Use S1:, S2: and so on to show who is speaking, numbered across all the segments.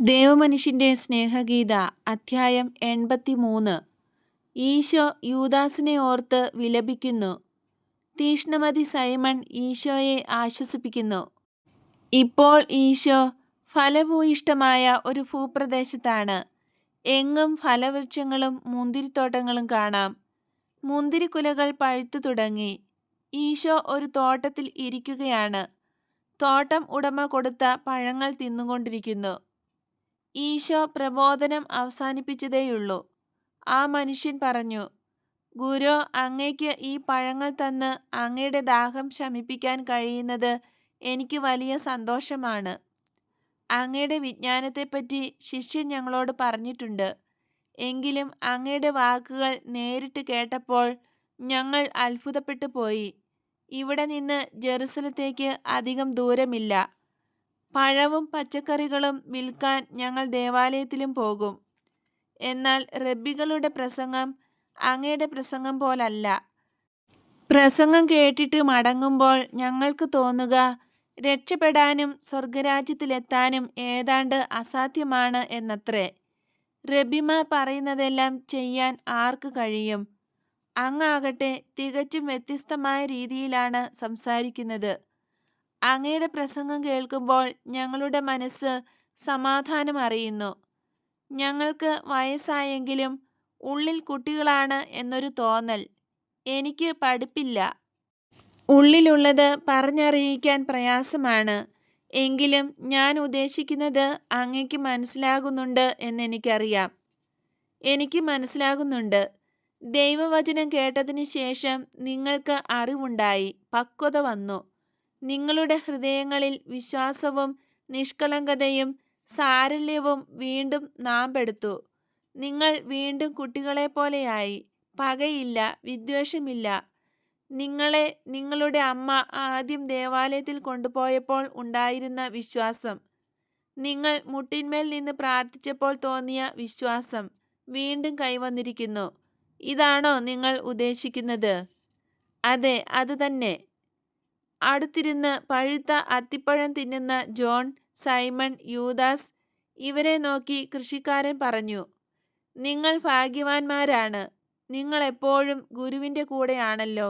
S1: ദേവമനുഷ്യന്റെ സ്നേഹഗീത അധ്യായം എൺപത്തിമൂന്ന്. ഈശോ യൂദാസിനെ ഓർത്ത് വിലപിക്കുന്നു. തീഷ്ണമതി സൈമൺ ഈശോയെ ആശ്വസിപ്പിക്കുന്നു. ഇപ്പോൾ ഈശോ ഫലഭൂയിഷ്ടമായ ഒരു ഭൂപ്രദേശത്താണ്. എങ്ങും ഫലവൃക്ഷങ്ങളും മുന്തിരിത്തോട്ടങ്ങളും കാണാം. മുന്തിരിക്കുലകൾ പഴുത്തു തുടങ്ങി. ഈശോ ഒരു തോട്ടത്തിൽ ഇരിക്കുകയാണ്. തോട്ടം ഉടമ കൊടുത്ത പഴങ്ങൾ തിന്നുകൊണ്ടിരിക്കുന്നു. ഈശോ പ്രബോധനം അവസാനിപ്പിച്ചതേയുള്ളൂ. ആ മനുഷ്യൻ പറഞ്ഞു ഗുരു അങ്ങയ്ക്ക് ഈ പഴങ്ങൾ തന്ന് അങ്ങയുടെ ദാഹം ശമിപ്പിക്കാൻ കഴിയുന്നത് എനിക്ക് വലിയ സന്തോഷമാണ്. അങ്ങയുടെ വിജ്ഞാനത്തെപ്പറ്റി ശിഷ്യൻ ഞങ്ങളോട് പറഞ്ഞിട്ടുണ്ട്. എങ്കിലും അങ്ങയുടെ വാക്കുകൾ നേരിട്ട് കേട്ടപ്പോൾ ഞങ്ങൾ അത്ഭുതപ്പെട്ടു പോയി. ഇവിടെ നിന്ന് ജെറുസലത്തേക്ക് അധികം ദൂരമില്ല. പഴവും പച്ചക്കറികളും വിൽക്കാൻ ഞങ്ങൾ ദേവാലയത്തിലും പോകും. എന്നാൽ റബ്ബികളുടെ പ്രസംഗം അങ്ങയുടെ പ്രസംഗം പോലല്ല. പ്രസംഗം കേട്ടിട്ട് മടങ്ങുമ്പോൾ ഞങ്ങൾക്ക് തോന്നുക രക്ഷപ്പെടാനും സ്വർഗരാജ്യത്തിലെത്താനും ഏതാണ്ട് അസാധ്യമാണ് എന്നത്രേ. റബിമാർ പറയുന്നതെല്ലാം ചെയ്യാൻ ആർക്ക് കഴിയും? അങ്ങാകട്ടെ തികച്ചും വ്യത്യസ്തമായ രീതിയിലാണ് സംസാരിക്കുന്നത്. അങ്ങയുടെ പ്രസംഗം കേൾക്കുമ്പോൾ ഞങ്ങളുടെ മനസ്സ് സമാധാനം അറിയുന്നു. ഞങ്ങൾക്ക് വയസ്സായെങ്കിലും ഉള്ളിൽ കുട്ടികളാണ് എന്നൊരു തോന്നൽ എനിക്ക് പഠിപ്പില്ല. ഉള്ളിലുള്ളത് പറഞ്ഞറിയിക്കാൻ പ്രയാസമാണ്. എങ്കിലും ഞാൻ ഉദ്ദേശിക്കുന്നത് അങ്ങയ്ക്ക് മനസ്സിലാകുന്നുണ്ട് എന്നെനിക്കറിയാം. എനിക്ക് മനസ്സിലാകുന്നുണ്ട്. ദൈവവചനം കേട്ടതിന് ശേഷം നിങ്ങൾക്ക് അറിവുണ്ടായി. പക്വത വന്നു. നിങ്ങളുടെ ഹൃദയങ്ങളിൽ വിശ്വാസവും നിഷ്കളങ്കതയും സാരല്യവും വീണ്ടും നാമ്പെടുത്തു നിങ്ങൾ വീണ്ടും കുട്ടികളെപ്പോലെയായി. പകയില്ല വിദ്വേഷമില്ല. നിങ്ങളെ നിങ്ങളുടെ അമ്മ ആദ്യം ദേവാലയത്തിൽ കൊണ്ടുപോയപ്പോൾ ഉണ്ടായിരുന്ന വിശ്വാസം. നിങ്ങൾ മുട്ടിന്മേൽ നിന്ന് പ്രാർത്ഥിച്ചപ്പോൾ തോന്നിയ വിശ്വാസം വീണ്ടും കൈവന്നിരിക്കുന്നു. ഇതാണോ നിങ്ങൾ ഉദ്ദേശിക്കുന്നത്? അതെ അത് തന്നെ അടുത്തിരുന്ന് പഴുത്ത അത്തിപ്പഴം തിന്നുന്ന ജോൺ സൈമൺ യൂദാസ് ഇവരെ നോക്കി കൃഷിക്കാരൻ പറഞ്ഞു നിങ്ങൾ ഭാഗ്യവാന്മാരാണ്. നിങ്ങൾ എപ്പോഴും ഗുരുവിന്റെ കൂടെയാണല്ലോ.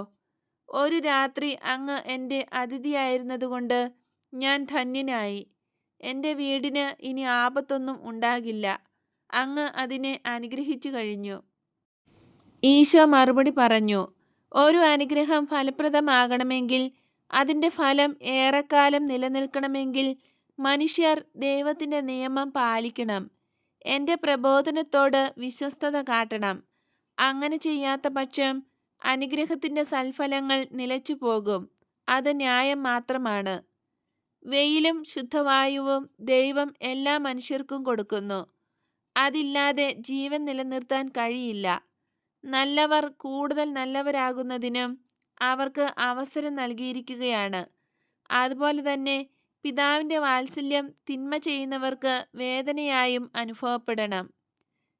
S1: ഒരു രാത്രി അങ്ങ് എന്റെ അതിഥിയായിരുന്നതുകൊണ്ട് ഞാൻ ധന്യനായി. എന്റെ വീടിന് ഇനി ആപത്തൊന്നും ഉണ്ടാകില്ല. അങ്ങ് അതിനെ അനുഗ്രഹിച്ചു കഴിഞ്ഞു ഈശോ മറുപടി പറഞ്ഞു ഒരു അനുഗ്രഹം ഫലപ്രദമാകണമെങ്കിൽ അതിന്റെ ഫലം ഏറെക്കാലം നിലനിൽക്കണമെങ്കിൽ മനുഷ്യർ ദൈവത്തിന്റെ നിയമം പാലിക്കണം. എന്റെ പ്രബോധനത്തോട് വിശ്വസ്തത കാട്ടണം. അങ്ങനെ ചെയ്യാത്ത പക്ഷം അനുഗ്രഹത്തിന്റെ സൽഫലങ്ങൾ നിലച്ചു പോകും. അത് ന്യായം മാത്രമാണ്. വെയിലും ശുദ്ധവായുവും ദൈവം എല്ലാ മനുഷ്യർക്കും കൊടുക്കുന്നു. അതില്ലാതെ ജീവൻ നിലനിർത്താൻ കഴിയില്ല. നല്ലവർ കൂടുതൽ നല്ലവരാകുന്നതിനും അവർക്ക് അവസരം നൽകിയിരിക്കുകയാണ്. അതുപോലെ തന്നെ പിതാവിന്റെ വാത്സല്യം തിന്മ ചെയ്യുന്നവർക്ക് വേദനയായും അനുഭവപ്പെടണം.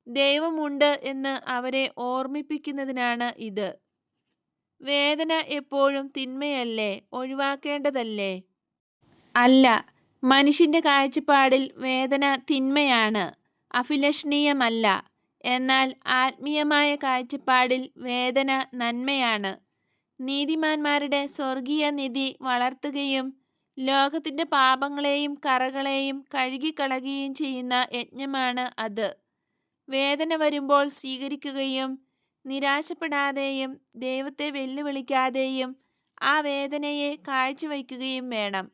S1: ദൈവമുണ്ട് എന്ന് അവരെ ഓർമ്മിപ്പിക്കുന്നതിനാണ് ഇത്. വേദന എപ്പോഴും തിന്മയല്ലേ? ഒഴിവാക്കേണ്ടതല്ലേ? അല്ല മനുഷ്യന്റെ കാഴ്ചപ്പാടിൽ വേദന തിന്മയാണ് അഭിലഷണീയമല്ല. എന്നാൽ ആത്മീയമായ കാഴ്ചപ്പാടിൽ വേദന നന്മയാണ്. നീതിമാന്മാരുടെ സ്വർഗീയ നിധി വളർത്തുകയും ലോകത്തിന്റെ പാപങ്ങളെയും കറകളെയും കഴുകിക്കളയുകയും ചെയ്യുന്ന യജ്ഞമാണ് അത്. വേദന വരുമ്പോൾ സ്വീകരിക്കുകയും നിരാശപ്പെടാതെയും ദൈവത്തെ വെല്ലുവിളിക്കാതെയും ആ വേദനയെ കാഴ്ചവയ്ക്കുകയും വേണം.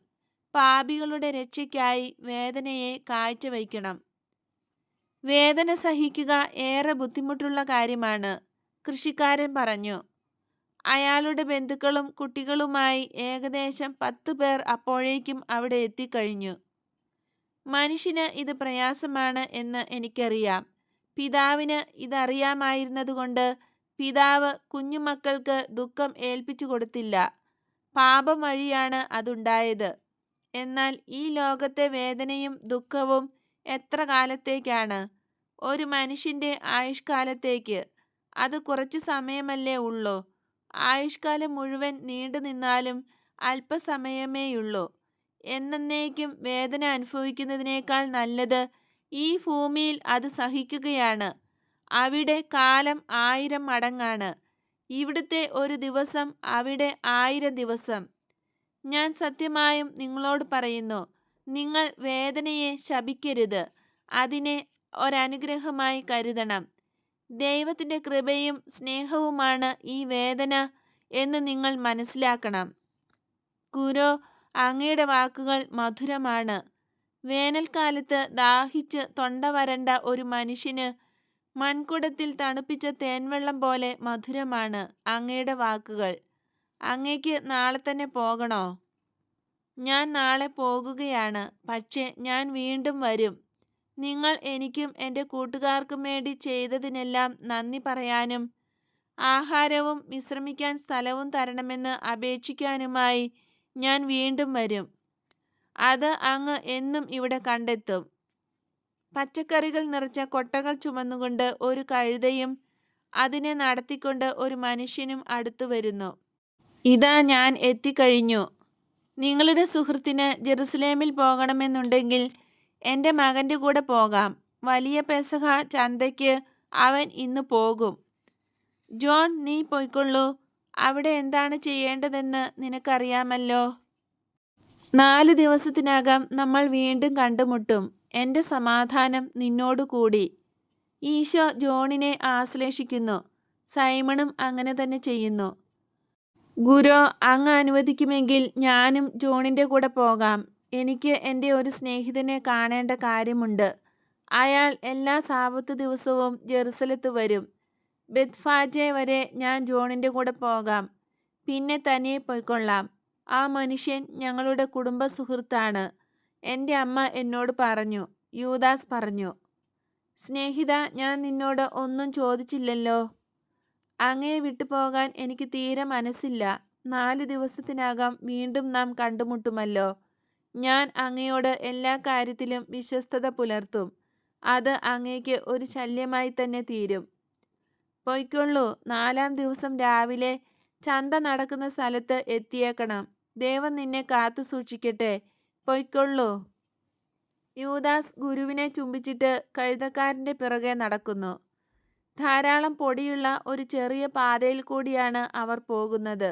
S1: പാപികളുടെ രക്ഷയ്ക്കായി വേദനയെ കാഴ്ചവയ്ക്കണം. വേദന സഹിക്കുക ഏറെ ബുദ്ധിമുട്ടുള്ള കാര്യമാണ് കൃഷിക്കാരൻ പറഞ്ഞു. അയാളുടെ ബന്ധുക്കളും കുട്ടികളുമായി ഏകദേശം പത്ത് പേർ അപ്പോഴേക്കും അവിടെ എത്തിക്കഴിഞ്ഞു. മനുഷ്യന് ഇത് പ്രയാസമാണ് എന്ന് എനിക്കറിയാം. പിതാവിന് ഇതറിയാമായിരുന്നതുകൊണ്ട് പിതാവ് കുഞ്ഞുമക്കൾക്ക് ദുഃഖം ഏൽപ്പിച്ചു കൊടുത്തില്ല. പാപം വഴിയാണ് അതുണ്ടായത്. എന്നാൽ ഈ ലോകത്തെ വേദനയും ദുഃഖവും എത്ര കാലത്തേക്കാണ്? ഒരു മനുഷ്യന്റെ ആയുഷ്കാലത്തേക്ക്. അത് കുറച്ച് സമയമല്ലേ ഉള്ളൂ. ആയുഷ്കാലം മുഴുവൻ നീണ്ടു നിന്നാലും അല്പസമയമേയുള്ളൂ. എന്നേക്കും വേദന അനുഭവിക്കുന്നതിനേക്കാൾ നല്ലത് ഈ ഭൂമിയിൽ അത് സഹിക്കുകയാണ്. അവിടെ കാലം ആയിരം മടങ്ങാണ്. ഇവിടുത്തെ ഒരു ദിവസം അവിടെ ആയിരം ദിവസം. ഞാൻ സത്യമായും നിങ്ങളോട് പറയുന്നു നിങ്ങൾ വേദനയെ ശപിക്കരുത്. അതിനെ ഒരനുഗ്രഹമായി കരുതണം. ദൈവത്തിന്റെ കൃപയും സ്നേഹവുമാണ് ഈ വേദന എന്ന് നിങ്ങൾ മനസ്സിലാക്കണം. കുരോ അങ്ങയുടെ വാക്കുകൾ മധുരമാണ്. വേനൽക്കാലത്ത് ദാഹിച്ച് തൊണ്ട വരണ്ട ഒരു മനുഷ്യന് മൺകുടത്തിൽ തണുപ്പിച്ച തേൻവെള്ളം പോലെ മധുരമാണ് അങ്ങയുടെ വാക്കുകൾ. അങ്ങയ്ക്ക് നാളെ തന്നെ പോകണോ? ഞാൻ നാളെ പോകുകയാണ്. പക്ഷേ ഞാൻ വീണ്ടും വരും. നിങ്ങൾ എനിക്കും എന്റെ കൂട്ടുകാർക്കും വേണ്ടി ചെയ്തതിനെല്ലാം നന്ദി പറയാനും ആഹാരവും വിശ്രമിക്കാൻ സ്ഥലവും തരണമെന്ന് അപേക്ഷിക്കാനുമായി ഞാൻ വീണ്ടും വരും. അത് അങ്ങ് എന്നും ഇവിടെ കണ്ടെത്തും. പച്ചക്കറികൾ നിറച്ച കൊട്ടകൾ ചുമന്നുകൊണ്ട് ഒരു കഴുതയും അതിനെ നടത്തിക്കൊണ്ട് ഒരു മനുഷ്യനും അടുത്തു വരുന്നു. ഇതാ ഞാൻ എത്തിക്കഴിഞ്ഞു. നിങ്ങളുടെ സുഹൃത്തിന് ജെറുസലേമിൽ പോകണമെന്നുണ്ടെങ്കിൽ എന്റെ മകന്റെ കൂടെ പോകാം. വലിയ പെസഹ ചന്തയ്ക്ക് അവൻ ഇന്ന് പോകും. ജോൺ നീ പോയിക്കൊള്ളൂ. അവിടെ എന്താണ് ചെയ്യേണ്ടതെന്ന് നിനക്കറിയാമല്ലോ? നാല് ദിവസത്തിനകം നമ്മൾ വീണ്ടും കണ്ടുമുട്ടും. എന്റെ സമാധാനം നിന്നോടു കൂടി. ഈശോ ജോണിനെ ആശ്ലേഷിക്കുന്നു. സൈമണും അങ്ങനെ തന്നെ ചെയ്യുന്നു. ഗുരു അങ്ങ് അനുവദിക്കുമെങ്കിൽ ഞാനും ജോണിന്റെ കൂടെ പോകാം. എനിക്ക് എന്റെ ഒരു സ്നേഹിതനെ കാണേണ്ട കാര്യമുണ്ട്. അയാൾ എല്ലാ സാപത്ത് ദിവസവും ജെറുസലത്ത് വരും. ബെത്ഫാജെ വരെ ഞാൻ ജോണിന്റെ കൂടെ പോകാം. പിന്നെ തനിയെ പോയിക്കൊള്ളാം. ആ മനുഷ്യൻ ഞങ്ങളുടെ കുടുംബ സുഹൃത്താണ്. എന്റെ അമ്മ എന്നോട് പറഞ്ഞു. യൂദാസ് പറഞ്ഞു. സ്നേഹിത ഞാൻ നിന്നോട് ഒന്നും ചോദിച്ചില്ലല്ലോ. അങ്ങയെ വിട്ടുപോകാൻ എനിക്ക് തീരെ മനസ്സില്ല. നാല് ദിവസത്തിനകം വീണ്ടും നാം കണ്ടുമുട്ടുമല്ലോ. ഞാൻ അങ്ങയോട് എല്ലാ കാര്യത്തിലും വിശ്വസ്തത പുലർത്തും. അത് അങ്ങയ്ക്ക് ഒരു ശല്യമായി തന്നെ തീരും. പൊയ്ക്കൊള്ളൂ. നാലാം ദിവസം രാവിലെ ചന്ത നടക്കുന്ന സ്ഥലത്ത് എത്തിയേക്കണം. ദേവൻ നിന്നെ കാത്തു സൂക്ഷിക്കട്ടെ. പൊയ്ക്കൊള്ളൂ. യൂദാസ് ഗുരുവിനെ ചുംബിച്ചിട്ട് കഴുതക്കാരന്റെ പിറകെ നടക്കുന്നു. ധാരാളം പൊടിയുള്ള ഒരു ചെറിയ പാതയിൽ കൂടിയാണ് അവർ പോകുന്നത്.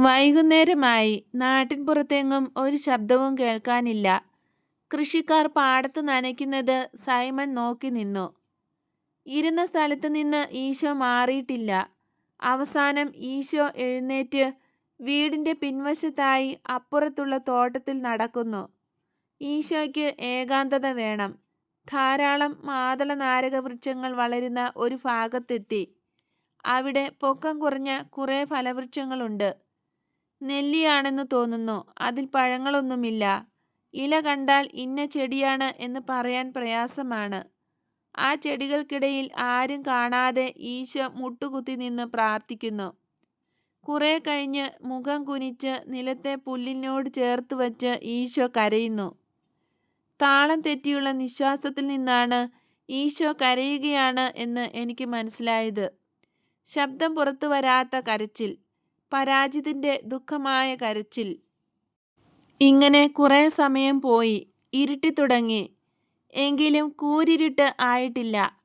S1: വൈകുന്നേരമായി നാട്ടിൻപുറത്തെങ്ങും ഒരു ശബ്ദവും കേൾക്കാനില്ല. കൃഷിക്കാർ പാടത്ത് നനയ്ക്കുന്നത് സൈമൺ നോക്കി നിന്നു. ഇരുന്ന സ്ഥലത്ത് നിന്ന് ഈശോ മാറിയിട്ടില്ല. അവസാനം ഈശോ എഴുന്നേറ്റ് വീടിന്റെ പിൻവശത്തായി അപ്പുറത്തുള്ള തോട്ടത്തിൽ നടക്കുന്നു. ഈശോയ്ക്ക് ഏകാന്തത വേണം. ധാരാളം മാതള നാരക വൃക്ഷങ്ങൾ വളരുന്ന ഒരു ഭാഗത്തെത്തി. അവിടെ പൊക്കം കുറഞ്ഞ കുറേ ഫലവൃക്ഷങ്ങളുണ്ട്. നെല്ലിയാണെന്ന് തോന്നുന്നു. അതിൽ പഴങ്ങളൊന്നുമില്ല. ഇല കണ്ടാൽ ഇന്ന ചെടിയാണ് എന്ന് പറയാൻ പ്രയാസമാണ്. ആ ചെടികൾക്കിടയിൽ ആരും കാണാതെ ഈശ മുട്ടുകുത്തി നിന്ന് പ്രാർത്ഥിക്കുന്നു. കുറെ കഴിഞ്ഞ് മുഖം കുനിച്ച് നിലത്തെ പുല്ലിനോട് ചേർത്ത് വച്ച് ഈശോ കരയുന്നു. താളം തെറ്റിയുള്ള നിശ്വാസത്തിൽ നിന്നാണ് ഈശോ കരയുകയാണ് എന്ന് എനിക്ക് മനസ്സിലായത്. ശബ്ദം പുറത്തു വരാത്ത കരച്ചിൽ. പരാജിതിന്റെ ദുഃഖമായ കരച്ചിൽ. ഇങ്ങനെ കുറേ സമയം പോയി ഇരുട്ടി തുടങ്ങി. എങ്കിലും കൂരിരുട്ട് ആയിട്ടില്ല.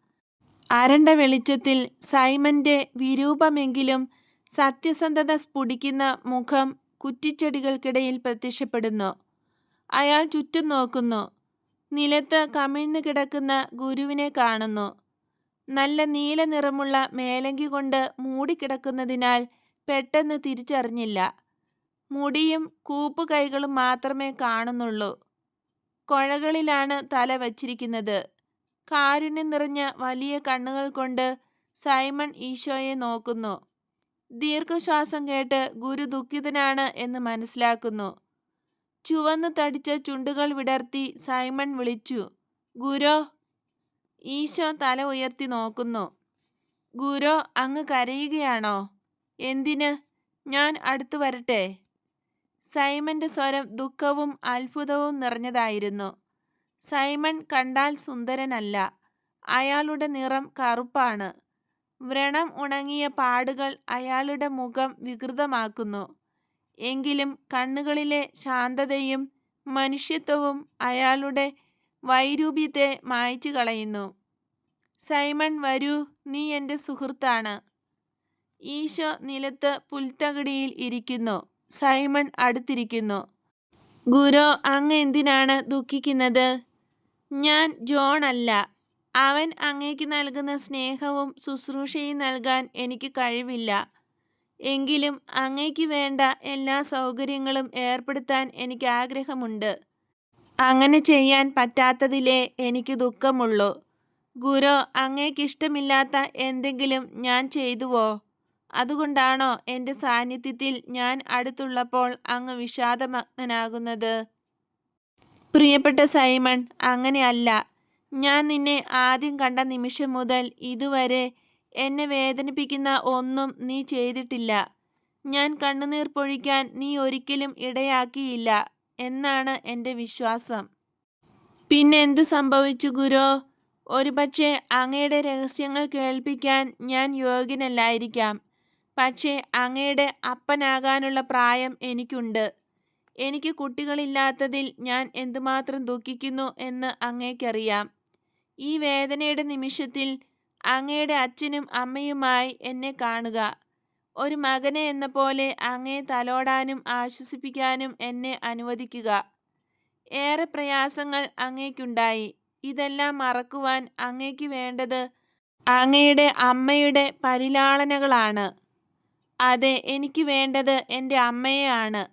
S1: അരണ്ട വെളിച്ചത്തിൽ സൈമന്റെ വിരൂപമെങ്കിലും സത്യസന്ധത സ്ഫുടിക്കുന്ന മുഖം കുറ്റിച്ചെടികൾക്കിടയിൽ പ്രത്യക്ഷപ്പെടുന്നു. അയാൾ ചുറ്റും നോക്കുന്നു. നിലത്ത് കമിഴ്ന്നു കിടക്കുന്ന ഗുരുവിനെ കാണുന്നു. നല്ല നീല നിറമുള്ള മേലങ്കി കൊണ്ട് മൂടിക്കിടക്കുന്നതിനാൽ പെട്ടെന്ന് തിരിച്ചറിഞ്ഞില്ല. മുടിയും കൂപ്പുകൈകളും മാത്രമേ കാണുന്നുള്ളൂ. കൊഴകളിലാണ് തല വച്ചിരിക്കുന്നത്. കാരുണ്യം നിറഞ്ഞ വലിയ കണ്ണുകൾ കൊണ്ട് സൈമൺ ഈശോയെ നോക്കുന്നു. ദീർഘശ്വാസം കേട്ട് ഗുരു ദുഃഖിതനാണ് എന്ന് മനസ്സിലാക്കുന്നു. ചുവന്ന് തടിച്ച ചുണ്ടുകൾ വിടർത്തി സൈമൺ വിളിച്ചു ഗുരോ ഈശോ തല ഉയർത്തി നോക്കുന്നു. ഗുരോ അങ്ങ് കരയുകയാണോ? എന്തിന്? ഞാൻ അടുത്തു വരട്ടെ. സൈമന്റെ സ്വരം ദുഃഖവും അത്ഭുതവും നിറഞ്ഞതായിരുന്നു. സൈമൺ കണ്ടാൽ സുന്ദരനല്ല. അയാളുടെ നിറം കറുപ്പാണ്. വ്രണം ഉണങ്ങിയ പാടുകൾ അയാളുടെ മുഖം വികൃതമാക്കുന്നു. എങ്കിലും കണ്ണുകളിലെ ശാന്തതയും മനുഷ്യത്വവും അയാളുടെ വൈരൂപ്യത്തെ മായ്ച്ചു കളയുന്നു സൈമൺ വരൂ നീ എന്റെ സുഹൃത്താണ്. ഈശോ നിലത്ത് പുൽത്തകിടിയിൽ ഇരിക്കുന്നു. സൈമൺ അടുത്തിരിക്കുന്നു. ഗുരു അങ്ങ് എന്തിനാണ് ദുഃഖിക്കുന്നത്? ഞാൻ ജോൺ അല്ല. അവൻ അങ്ങേക്ക് നൽകുന്ന സ്നേഹവും ശുശ്രൂഷയും നൽകാൻ എനിക്ക് കഴിവില്ല. എങ്കിലും അങ്ങേക്ക് വേണ്ട എല്ലാ സൗകര്യങ്ങളും ഏർപ്പെടുത്താൻ എനിക്ക് ആഗ്രഹമുണ്ട്. അങ്ങനെ ചെയ്യാൻ പറ്റാത്തതിലേ എനിക്ക് ദുഃഖമുള്ളൂ. ഗുരു അങ്ങേക്കിഷ്ടമില്ലാത്ത എന്തെങ്കിലും ഞാൻ ചെയ്തുവോ? അതുകൊണ്ടാണോ എന്റെ സാന്നിധ്യത്തിൽ ഞാൻ അടുത്തുള്ളപ്പോൾ അങ്ങ് വിഷാദമഗ്നനാകുന്നത്? പ്രിയപ്പെട്ട സൈമൺ അങ്ങനെയല്ല ഞാൻ നിന്നെ ആദ്യം കണ്ട നിമിഷം മുതൽ ഇതുവരെ എന്നെ വേദനിപ്പിക്കുന്ന ഒന്നും നീ ചെയ്തിട്ടില്ല. ഞാൻ കണ്ണുനീർ പൊഴിക്കാൻ നീ ഒരിക്കലും ഇടയാക്കിയില്ല എന്നാണ് എന്റെ വിശ്വാസം. പിന്നെ എന്ത് സംഭവിച്ചു ഗുരു? ഒരുപക്ഷെ അങ്ങയുടെ രഹസ്യങ്ങൾ കേൾപ്പിക്കാൻ ഞാൻ യോഗ്യനല്ലായിരിക്കാം. പക്ഷേ അങ്ങയുടെ അപ്പനാകാനുള്ള പ്രായം എനിക്കുണ്ട്. എനിക്ക് കുട്ടികളില്ലാത്തതിൽ ഞാൻ എന്തുമാത്രം ദുഃഖിക്കുന്നു എന്ന് അങ്ങേക്കറിയാം. ഈ വേദനയുടെ നിമിഷത്തിൽ അങ്ങയുടെ അച്ഛനും അമ്മയുമായി എന്നെ കാണുക. ഒരു മകനെ എന്ന പോലെ അങ്ങയെ തലോടാനും ആശ്വസിപ്പിക്കാനും എന്നെ അനുവദിക്കുക. ഏറെ പ്രയാസങ്ങൾ അങ്ങേക്കുണ്ടായി. ഇതെല്ലാം മറക്കുവാൻ അങ്ങേക്ക് വേണ്ടത് അങ്ങയുടെ അമ്മയുടെ പരിലാളനകളാണ്. അതെ എനിക്ക് വേണ്ടത് എന്റെ അമ്മയെയാണ്.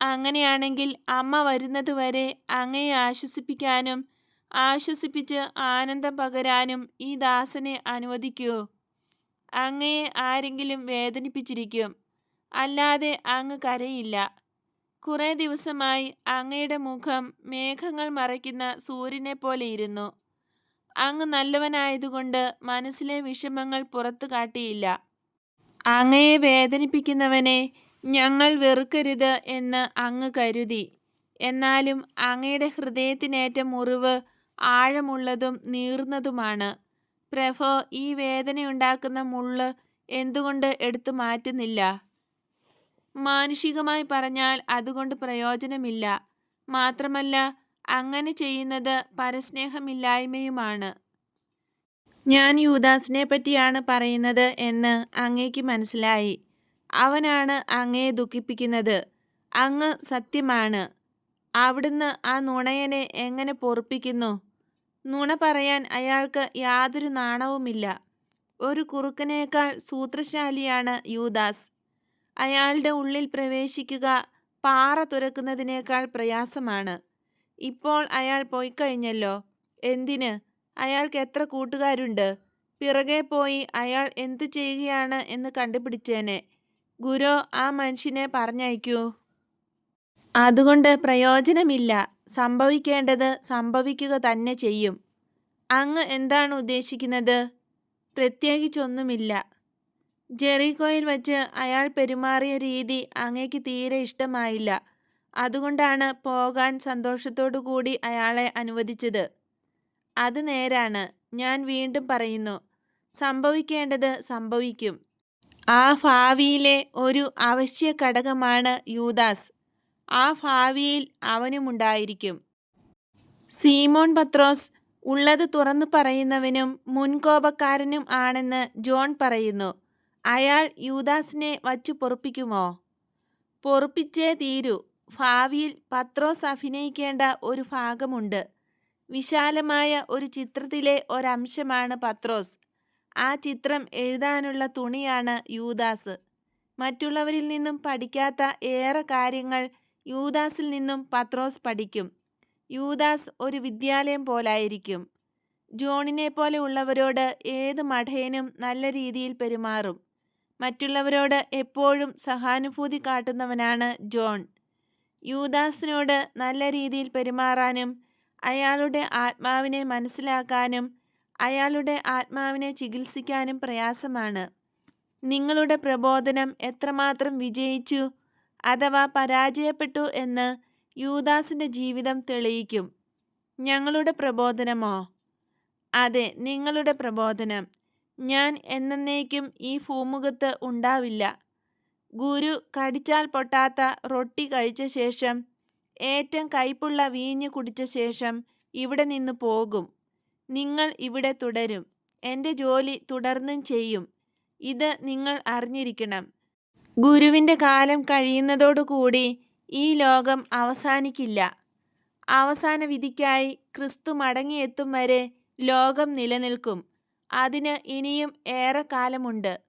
S1: അങ്ങനെയാണെങ്കിൽ അമ്മ വരുന്നതുവരെ അങ്ങയെ ആശ്വസിപ്പിക്കാനും ആശ്വസിപ്പിച്ച് ആനന്ദം പകരാനും ഈ ദാസനെ അനുവദിക്കൂ. അങ്ങയെ ആരെങ്കിലും വേദനിപ്പിച്ചിരിക്കും. അല്ലാതെ അങ്ങ് കരയില്ല. കുറേ ദിവസമായി അങ്ങയുടെ മുഖം മേഘങ്ങൾ മറയ്ക്കുന്ന സൂര്യനെ പോലെ ഇരുന്നു. അങ്ങ് നല്ലവനായതുകൊണ്ട് മനസ്സിലെ വിഷമങ്ങൾ പുറത്തു കാട്ടിയില്ല. അങ്ങയെ വേദനിപ്പിക്കുന്നവനെ ഞങ്ങൾ വെറുക്കരുത് എന്ന് അങ്ങ് കരുതി. എന്നാലും അങ്ങയുടെ ഹൃദയത്തിനേറ്റ മുറിവ് ആഴമുള്ളതും നീർന്നതുമാണ്. പ്രഭോ ഈ വേദനയുണ്ടാക്കുന്ന മുള്ള് എന്തുകൊണ്ട് എടുത്തു മാറ്റുന്നില്ല? മാനുഷികമായി പറഞ്ഞാൽ അതുകൊണ്ട് പ്രയോജനമില്ല. മാത്രമല്ല അങ്ങനെ ചെയ്യുന്നത് പരസ്നേഹമില്ലായ്മയുമാണ്. ഞാൻ യൂദാസിനെ പറ്റിയാണ് പറയുന്നത് എന്ന് അങ്ങേക്ക് മനസ്സിലായി. അവനാണ് അങ്ങയെ ദുഃഖിപ്പിക്കുന്നത്. അങ്ങ് സത്യമാണ്. അവിടുന്ന് ആ നുണയനെ എങ്ങനെ പൊറുപ്പിക്കുന്നു? നുണ പറയാൻ അയാൾക്ക് യാതൊരു നാണവുമില്ല. ഒരു കുറുക്കനേക്കാൾ സൂത്രശാലിയാണ് യൂദാസ്. അയാളുടെ ഉള്ളിൽ പ്രവേശിക്കുക പാറ തുരക്കുന്നതിനേക്കാൾ പ്രയാസമാണ്. ഇപ്പോൾ അയാൾ പോയിക്കഴിഞ്ഞല്ലോ. എന്തിന്? അയാൾക്ക് എത്ര കൂട്ടുകാരുണ്ട്? പിറകെ പോയി അയാൾ എന്തു ചെയ്യുകയാണ് എന്ന് കണ്ടുപിടിച്ചേനെ. ഗുരു ആ മനുഷ്യനെ പറഞ്ഞയക്കൂ. അതുകൊണ്ട് പ്രയോജനമില്ല. സംഭവിക്കേണ്ടത് സംഭവിക്കുക തന്നെ ചെയ്യും. അങ്ങ് എന്താണ് ഉദ്ദേശിക്കുന്നത്? പ്രത്യേകിച്ചൊന്നുമില്ല. ജെറിക്കോയിൽ വച്ച് അയാൾ പെരുമാറിയ രീതി അങ്ങേക്ക് തീരെ ഇഷ്ടമായില്ല. അതുകൊണ്ടാണ് പോകാൻ സന്തോഷത്തോടു കൂടി അയാളെ അനുവദിച്ചത്. അത് നേരാണ്. ഞാൻ വീണ്ടും പറയുന്നു. സംഭവിക്കേണ്ടത് സംഭവിക്കും. ആ ഭാവിയിലെ ഒരു അവശ്യ ഘടകമാണ് യൂദാസ്. ആ ഭാവിയിൽ അവനുമുണ്ടായിരിക്കും സീമോൺ പത്രോസ് ഉള്ളത് തുറന്നു പറയുന്നവനും മുൻകോപക്കാരനും ആണെന്ന് ജോൺ പറയുന്നു. അയാൾ യൂദാസിനെ വച്ചു പൊറുപ്പിക്കുമോ? പൊറുപ്പിച്ചേ തീരൂ. ഭാവിയിൽ പത്രോസ് അഭിനയിക്കേണ്ട ഒരു ഭാഗമുണ്ട്. വിശാലമായ ഒരു ചിത്രത്തിലെ ഒരംശമാണ് പത്രോസ്. ആ ചിത്രം എഴുതാനുള്ള തുണിയാണ് യൂദാസ്. മറ്റുള്ളവരിൽ നിന്നും പഠിക്കാത്ത ഏറെ കാര്യങ്ങൾ യൂദാസിൽ നിന്നും പത്രോസ് പഠിക്കും. യൂദാസ് ഒരു വിദ്യാലയം പോലായിരിക്കും. ജോണിനെ പോലെ ഉള്ളവരോട് ഏത് മഠയനും നല്ല രീതിയിൽ പെരുമാറും. മറ്റുള്ളവരോട് എപ്പോഴും സഹാനുഭൂതി കാട്ടുന്നവനാണ് ജോൺ. യൂദാസിനോട് നല്ല രീതിയിൽ പെരുമാറാനും അയാളുടെ ആത്മാവിനെ മനസ്സിലാക്കാനും അയാളുടെ ആത്മാവിനെ ചികിത്സിക്കാനും പ്രയാസമാണ്. നിങ്ങളുടെ പ്രബോധനം എത്രമാത്രം വിജയിച്ചു അഥവാ പരാജയപ്പെട്ടു എന്ന് യൂദാസിന്റെ ജീവിതം തെളിയിക്കും. ഞങ്ങളുടെ പ്രബോധനമോ? അതെ നിങ്ങളുടെ പ്രബോധനം. ഞാൻ എന്നേക്കും ഈ ഭൂമുഖത്ത് ഉണ്ടാവില്ല. ഗുരു കടിച്ചാൽ പൊട്ടാത്ത റൊട്ടി കഴിച്ച ശേഷം ഏറ്റവും കയ്പുള്ള വീഞ്ഞ് കുടിച്ച ശേഷം ഇവിടെ നിന്ന് പോകും. നിങ്ങൾ ഇവിടെ തുടരും. എന്റെ ജോലി തുടർന്നും ചെയ്യും. ഇത് നിങ്ങൾ അറിഞ്ഞിരിക്കണം. ഗുരുവിന്റെ കാലം കഴിയുന്നതോടുകൂടി ഈ ലോകം അവസാനിക്കില്ല. അവസാന വിധിക്കായി ക്രിസ്തു മടങ്ങിയെത്തും വരെ ലോകം നിലനിൽക്കും. അതിന് ഇനിയും ഏറെ കാലമുണ്ട്.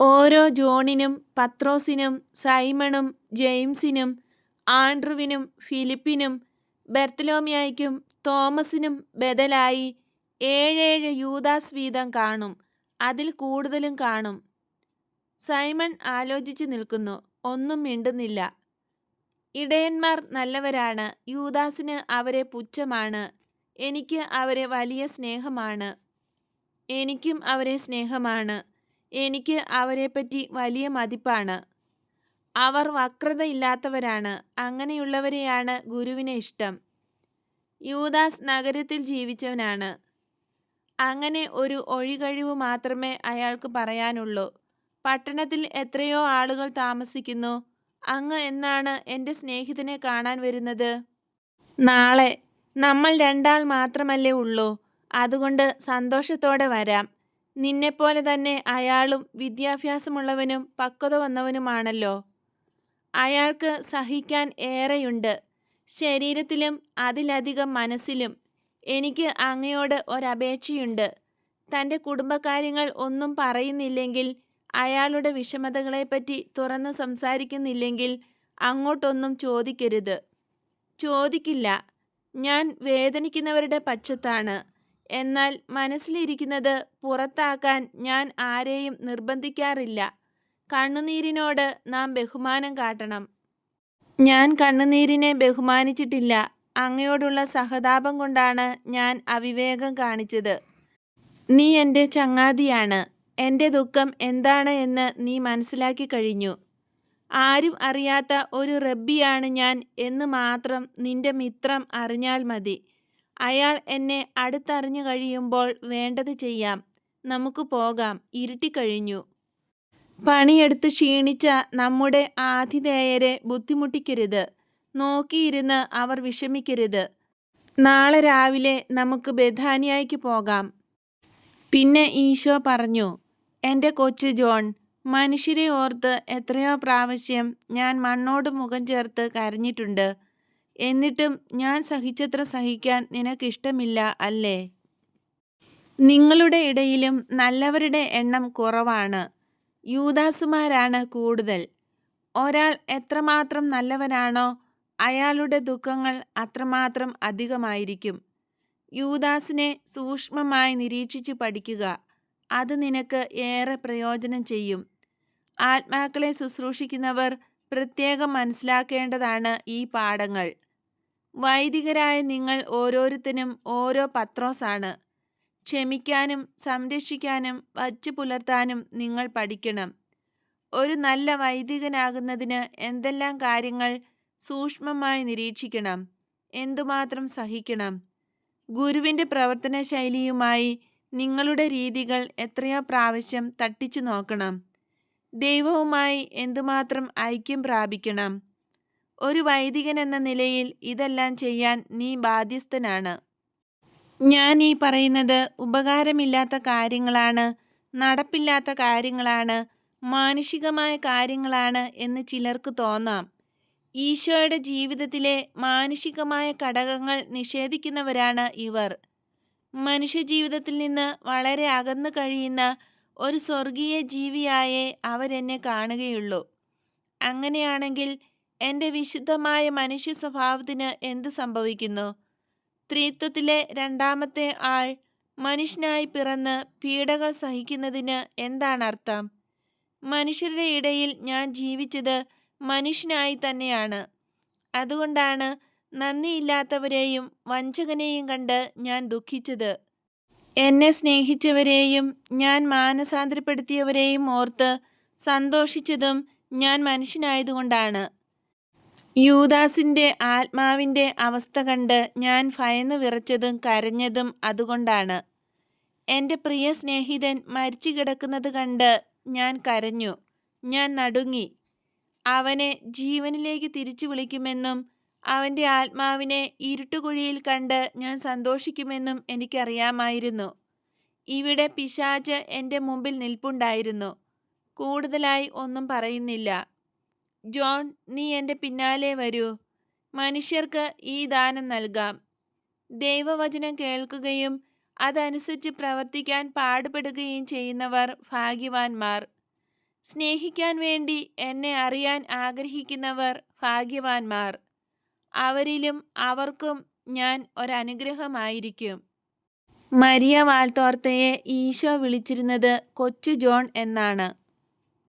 S1: ഓരോ ജോണിനും പത്രോസിനും സൈമണും ജെയിംസിനും ആൻഡ്രുവിനും ഫിലിപ്പിനും ബെർത്തലോമിയായിക്കും തോമസിനും ബദലായി ഏഴേഴ് യൂദാസ് വീതം കാണും. അതിൽ കൂടുതലും കാണും. സൈമൺ ആലോചിച്ചു നിൽക്കുന്നു. ഒന്നും മിണ്ടുന്നില്ല. ഇടയന്മാർ നല്ലവരാണ്. യൂദാസിന് അവരെ പുച്ഛമാണ്. എനിക്ക് അവരെ വലിയ സ്നേഹമാണ്. എനിക്കും അവരെ സ്നേഹമാണ്. എനിക്ക് അവരെപ്പറ്റി വലിയ മതിപ്പാണ്. അവർ വക്രതയില്ലാത്തവരാണ്. അങ്ങനെയുള്ളവരെയാണ് ഗുരുവിന് ഇഷ്ടം. യൂദാസ് നഗരത്തിൽ ജീവിച്ചവനാണ്. അങ്ങനെ ഒരു ഒഴികഴിവ് മാത്രമേ അയാൾക്ക് പറയാനുള്ളൂ. പട്ടണത്തിൽ എത്രയോ ആളുകൾ താമസിക്കുന്നു. അങ്ങ് എന്നാണ് എന്റെ സ്നേഹിതനെ കാണാൻ വരുന്നത്? നാളെ നമ്മൾ രണ്ടാൾ മാത്രമല്ലേ ഉള്ളൂ. അതുകൊണ്ട് സന്തോഷത്തോടെ വരാം. നിന്നെപ്പോലെ തന്നെ അയാളും വിദ്യാഭ്യാസമുള്ളവനും പക്വത വന്നവനുമാണല്ലോ. അയാൾക്ക് സഹിക്കാൻ ഏറെയുണ്ട്. ശരീരത്തിലും അതിലധികം മനസ്സിലും എനിക്ക് അങ്ങയോട് ഒരപേക്ഷയുണ്ട്. തന്റെ കുടുംബകാര്യങ്ങൾ ഒന്നും പറയുന്നില്ലെങ്കിൽ അയാളുടെ വിഷമതകളെപ്പറ്റി തുറന്ന് സംസാരിക്കുന്നില്ലെങ്കിൽ അങ്ങോട്ടൊന്നും ചോദിക്കരുത്. ചോദിക്കില്ല. ഞാൻ വേദനിക്കുന്നവരുടെ പക്ഷത്താണ്. എന്നാൽ മനസ്സിലിരിക്കുന്നത് പുറത്താക്കാൻ ഞാൻ ആരെയും നിർബന്ധിക്കാറില്ല. കണ്ണുനീരിനോട് നാം ബഹുമാനം കാട്ടണം. ഞാൻ കണ്ണുനീരിനെ ബഹുമാനിച്ചിട്ടില്ല. അങ്ങയോടുള്ള സഹതാപം കൊണ്ടാണ് ഞാൻ അവിവേകം കാണിച്ചത്. നീ എന്റെ ചങ്ങാതിയാണ്. എന്റെ ദുഃഖം എന്താണ് എന്ന് നീ മനസ്സിലാക്കി കഴിഞ്ഞു. ആരും അറിയാത്ത ഒരു റബ്ബിയാണ് ഞാൻ എന്ന് മാത്രം നിന്റെ മിത്രം അറിഞ്ഞാൽ മതി. അയാൾ എന്നെ അടുത്തറിഞ്ഞു കഴിയുമ്പോൾ വേണ്ടത് ചെയ്യാം. നമുക്ക് പോകാം. ഇരുട്ടിക്കഴിഞ്ഞു പണിയെടുത്ത് ക്ഷീണിച്ച നമ്മുടെ ആതിഥേയരെ ബുദ്ധിമുട്ടിക്കരുത്. നോക്കിയിരുന്ന് അവർ വിഷമിക്കരുത്. നാളെ രാവിലെ നമുക്ക് ബഥാനിയായിക്ക് പോകാം. പിന്നെ ഈശോ പറഞ്ഞു എന്റെ കൊച്ചു ജോൺ മനുഷ്യരെ ഓർത്ത് എത്രയോ പ്രാവശ്യം ഞാൻ മണ്ണോട് മുഖം ചേർത്ത് കരഞ്ഞിട്ടുണ്ട്. എന്നിട്ടും ഞാൻ സഹിച്ചത്ര സഹിക്കാൻ നിനക്കിഷ്ടമില്ല അല്ലേ? നിങ്ങളുടെ ഇടയിലും നല്ലവരുടെ എണ്ണം കുറവാണ്. യൂദാസുമാരാണ് കൂടുതൽ. ഒരാൾ എത്രമാത്രം നല്ലവനാണോ അയാളുടെ ദുഃഖങ്ങൾ അത്രമാത്രം അധികമായിരിക്കും. യൂദാസിനെ സൂക്ഷ്മമായി നിരീക്ഷിച്ചു പഠിക്കുക അത് നിനക്ക് ഏറെ പ്രയോജനം ചെയ്യും. ആത്മാക്കളെ ശുശ്രൂഷിക്കുന്നവർ പ്രത്യേകം മനസ്സിലാക്കേണ്ടതാണ് ഈ പാഠങ്ങൾ. വൈദികരായ നിങ്ങൾ ഓരോരുത്തരും ഓരോ പത്രോസാണ്. ക്ഷമിക്കാനും സംരക്ഷിക്കാനും വച്ചു പുലർത്താനും നിങ്ങൾ പഠിക്കണം. ഒരു നല്ല വൈദികനാകുന്നതിന് എന്തെല്ലാം കാര്യങ്ങൾ സൂക്ഷ്മമായി നിരീക്ഷിക്കണം. എന്തുമാത്രം സഹിക്കണം. ഗുരുവിന്റെ പ്രവർത്തന ശൈലിയുമായി നിങ്ങളുടെ രീതികൾ എത്രയോ പ്രാവശ്യം തട്ടിച്ചു നോക്കണം. ദൈവവുമായി എന്തുമാത്രം ഐക്യം പ്രാപിക്കണം. ഒരു വൈദികൻ എന്ന നിലയിൽ ഇതെല്ലാം ചെയ്യാൻ നീ ബാധ്യസ്ഥനാണ്. ഞാൻ ഈ പറയുന്നത് ഉപകാരമില്ലാത്ത കാര്യങ്ങളാണ് നടപ്പില്ലാത്ത കാര്യങ്ങളാണ് മാനുഷികമായ കാര്യങ്ങളാണ് എന്ന് ചിലർക്ക് തോന്നാം. ഈശോയുടെ ജീവിതത്തിലെ മാനുഷികമായ ഘടകങ്ങൾ നിഷേധിക്കുന്നവരാണ് ഇവർ. മനുഷ്യജീവിതത്തിൽ നിന്ന് വളരെ അകന്നു കഴിയുന്ന ഒരു സ്വർഗീയ ജീവിയായേ അവരെന്നെ കാണുകയുള്ളൂ. അങ്ങനെയാണെങ്കിൽ എന്റെ വിശുദ്ധമായ മനുഷ്യ സ്വഭാവത്തിന് എന്ത് സംഭവിക്കുന്നു? ത്രിത്വത്തിലെ രണ്ടാമത്തെ ആൾ മനുഷ്യനായി പിറന്ന് പീഡകൾ സഹിക്കുന്നതിന് എന്താണ് അർത്ഥം മനുഷ്യരുടെ ഇടയിൽ ഞാൻ ജീവിച്ചത് മനുഷ്യനായി തന്നെയാണ്. അതുകൊണ്ടാണ് നന്ദിയില്ലാത്തവരെയും വഞ്ചകനെയും കണ്ട് ഞാൻ ദുഃഖിച്ചത്. എന്നെ സ്നേഹിച്ചവരെയും ഞാൻ മാനസാന്തരപ്പെടുത്തിയവരെയും ഓർത്ത് സന്തോഷിച്ചതും ഞാൻ മനുഷ്യനായതുകൊണ്ടാണ്. യൂദാസിന്റെ ആത്മാവിന്റെ അവസ്ഥ കണ്ട് ഞാൻ ഭയന്ന് വിറച്ചതും കരഞ്ഞതും അതുകൊണ്ടാണ്. എന്റെ പ്രിയ സ്നേഹിതൻ മരിച്ചു കിടക്കുന്നത് കണ്ട് ഞാൻ കരഞ്ഞു. ഞാൻ നടുങ്ങി. അവനെ ജീവനിലേക്ക് തിരിച്ചു വിളിക്കുമെന്നും അവന്റെ ആത്മാവിനെ ഇരുട്ടുകുഴിയിൽ കണ്ട് ഞാൻ സന്തോഷിക്കുമെന്നും എനിക്കറിയാമായിരുന്നു. ഇവിടെ പിശാച് എന്റെ മുമ്പിൽ നിൽപ്പുണ്ടായിരുന്നു. കൂടുതലായി ഒന്നും പറയുന്നില്ല. ജോൺ നീ എന്റെ പിന്നാലെ വരൂ. മനുഷ്യർക്ക് ഈ ദാനം നൽകാം. ദൈവവചനം കേൾക്കുകയും അതനുസരിച്ച് പ്രവർത്തിക്കാൻ പാടുപെടുകയും ചെയ്യുന്നവർ ഭാഗ്യവാന്മാർ. സ്നേഹിക്കാൻ വേണ്ടി എന്നെ അറിയാൻ ആഗ്രഹിക്കുന്നവർ ഭാഗ്യവാന്മാർ. അവരിലും അവർക്കും ഞാൻ ഒരനുഗ്രഹമായിരിക്കും. മരിയ വാൾത്തോർത്തയെ ഈശോ വിളിച്ചിരുന്നത് കൊച്ചു ജോൺ എന്നാണ്.